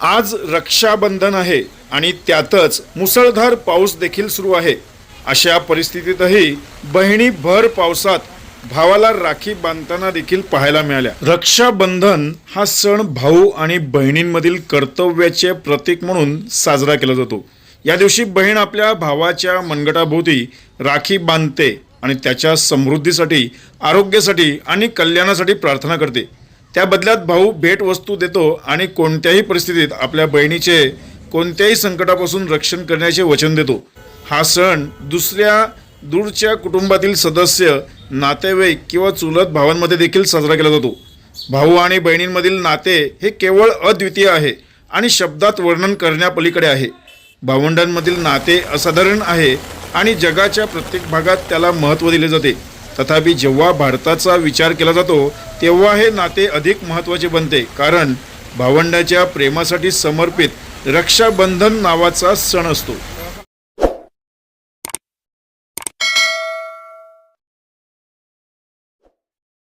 आज रक्षाबंधन आहे आणि त्यातच मुसळधार पाऊस देखील सुरू आहे. अशा परिस्थितीतही बहिणी भर पावसात भावाला राखी बांधताना देखील पाहायला मिळाल्या. रक्षाबंधन हा सण भाऊ आणि बहिणींमधील कर्तव्याचे प्रतीक म्हणून साजरा केला जातो. या दिवशी बहीण आपल्या भावाच्या मनगटाभोवती राखी बांधते आणि त्याच्या समृद्धीसाठी आरोग्यासाठी आणि कल्याणासाठी प्रार्थना करते. त्या बदल्यात भाऊ भेटवस्तू देतो आणि कोणत्याही परिस्थितीत आपल्या बहिणीचे कोणत्याही संकटापासून रक्षण करण्याचे वचन देतो. हा सण दुसऱ्या दूरच्या कुटुंबातील सदस्य नातेवाईक किंवा चुलत भावांमध्ये देखील साजरा केला जातो. भाऊ आणि बहिणींमधील नाते हे केवळ अद्वितीय आहे आणि शब्दात वर्णन करण्यापलीकडे आहे. भावंडांमधील नाते असाधारण आहे आणि जगाच्या प्रत्येक भागात त्याला महत्त्व दिले जाते. तथापि जेव्हा भारताचा विचार केला जातो तेव्हा हे नाते अधिक महत्त्वाचे बनते. कारण भावंडाच्या प्रेमासाठी समर्पित रक्षाबंधन नावाचा सण असतो.